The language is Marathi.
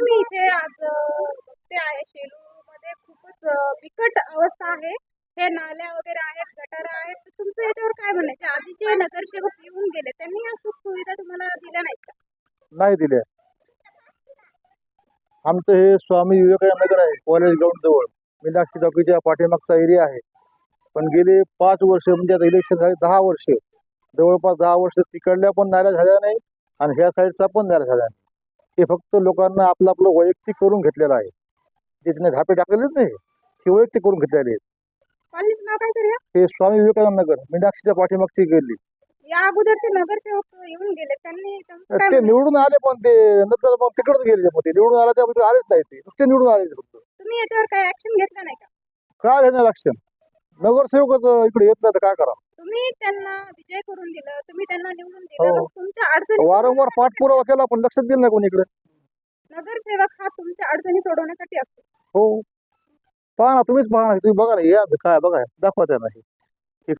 मी इथे आज बघते आहे शेलू मध्ये खूपच बिकट अवस्था आहे. हे नाल्या वगैरे आहेत गटार आहेत. तर तुमचं याच्यावर काय म्हणायचे आधी जे नगरसेवक येऊन गेले त्यांनी या सुख सुविधा तुम्हाला दिल्या नाहीत का? नाही दिल्या. आमचं हे स्वामी विवेकानंद नगर आहे कॉलेज ग्राउंड जवळ. मीनाक्षी चौकीच्या पाठीमागचा एरिया आहे. पण गेले पाच वर्ष म्हणजे आता इलेक्शन झाले दहा वर्ष. जवळपास दहा वर्ष तिकडल्या पण नाल्या झाल्या नाही आणि ह्या साईडचा पण नाल्या झाल्या नाही. हे फक्त लोकांना आपलं आपलं वैयक्तिक करून घेतलेलं आहे. जे तिने ढापे टाकलेलेच नाही. हे वैयक्तिक करून घेतलेले आहेत. नाव काय हे स्वामी विवेकानंद नगर. मीनाक्षीच्या पाठीमागची गेली या अगोदरचे नगरसेवक येऊन गेले. त्यांनी तुमचं काय ते? निवडून आले पण ते नंतर मग तिकडच गेले मग ते. निवडून आले त्यामुळे आलेच नाही ते. नुसते निवडून आले फक्त तुम्ही याच्यावर काय ऍक्शन घेतलं नाही का? काय घेणार लक्षण नगरसेवकच इकडे येत नाही तर काय करा तुम्ही त्यांना विजय करून दिलं तुम्ही त्यांना निवडून दिलं हो. मग तुमच्या अडचणी वारंवार पाठपुरावा केला पण लक्षात दिलं नाही कोणी इकडे. नगरसेवक हा तुमच्या अडचणी सोडवण्यासाठी असतो. हो. पहा ना तुम्हीच पहा ना तुम्ही बघा ना या काय बघा दाखवा त्यांना हे.